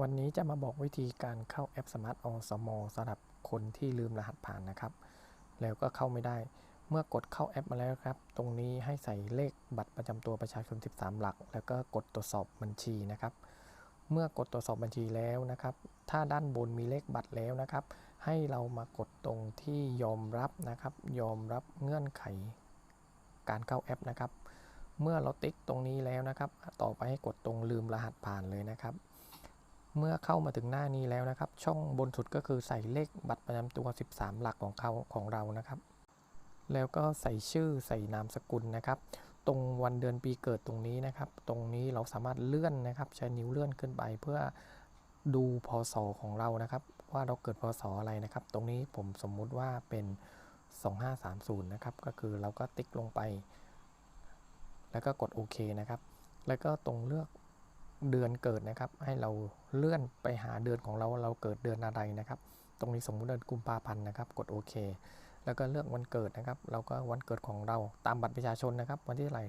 วันนี้จะมาบอกวิธีการเข้าแอป Smart o s m สำหรับคนที่ลืมรหัสผ่านนะครับ แล้วก็เข้าไม่ได้ เมื่อกดเข้าแอปมาแล้วครับ ตรงนี้ให้ใส่เลขบัตรประจำตัวประชาชน 13 หลัก แล้วก็กดตรวจสอบบัญชีนะครับ เมื่อกดตรวจสอบบัญชีแล้วนะครับ ถ้าด้านบนมีเลขบัตรแล้วนะครับ ให้เรามากดตรงที่ยอมรับนะครับ ยอมรับเงื่อนไข การเข้าแอปนะครับ เมื่อเราติ๊กตรงนี้แล้วนะครับ ต่อไปให้กดตรงลืมรหัสผ่านเลยนะครับ เมื่อเข้ามาถึงหน้านี้แล้วนะครับ ช่องบนสุดก็คือใส่เลขบัตรประจำตัว 13 หลักของเขาของเรานะครับ แล้วก็ใส่ชื่อใส่นามสกุลนะครับ ตรงวันเดือนปีเกิดตรงนี้นะครับ ตรงนี้เราสามารถเลื่อนนะครับ ใช้นิ้วเลื่อนขึ้นไปเพื่อดูพศของเรานะครับ ว่าเราเกิดพศอะไรนะครับ ตรงนี้ผมสมมุติว่าเป็น 2530 นะครับ ก็คือเราก็ติ๊กลงไป แล้วก็กดโอเคนะครับ แล้วก็ตรงเลือก เดือนเกิดนะครับ ให้เราเลื่อนไปหาเดือนของเราเราเกิดเดือนอะไรนะครับ ตรงนี้สมมุติเดือนกุมภาพันธ์นะครับ กดโอเค แล้วก็เลือกวันเกิดนะครับ เราก็วันเกิดของเราตามบัตรประชาชนนะครับ วันที่เท่าไหร่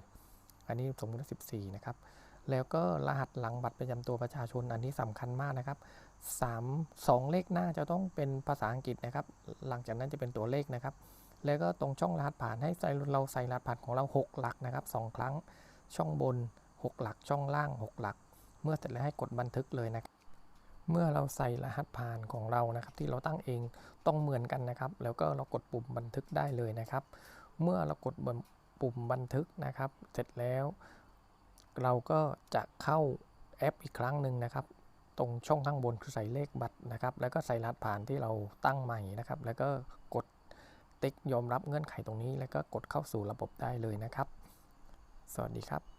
อันนี้สมมุติว่า14 นะครับ แล้วก็รหัสหลังบัตรประจำตัวประชาชนอันนี้สำคัญมากนะครับ3 2เลขหน้าจะต้องเป็นภาษาอังกฤษนะครับ หลังจากนั้นจะเป็นตัวเลขนะครับ แล้วก็ตรงช่องรหัสผ่านให้ใส่เราใส่รหัสผ่านของเรา 6 หลักนะครับ 2 ครั้ง ช่องบน 6 หลัก ช่องล่าง 6 หลัก เมื่อเสร็จแล้วให้กดบันทึกเลยนะครับเมื่อเราใส่รหัสผ่านของเรานะครับ ที่เราตั้งเองต้องเหมือนกันนะครับ แล้วก็เรากดปุ่มบันทึกได้เลยนะครับ เมื่อเรากดปุ่มบันทึกนะครับ เสร็จแล้ว เราก็จะเข้าแอปอีกครั้งหนึ่งนะครับ ตรงช่องข้างบนคือใส่เลขบัตรนะครับ แล้วก็ใส่รหัสผ่านที่เราตั้งใหม่นะครับ แล้วก็กดติ๊กยอมรับเงื่อนไขตรงนี้ แล้วก็กดเข้าสู่ระบบได้เลยนะครับ สวัสดีครับ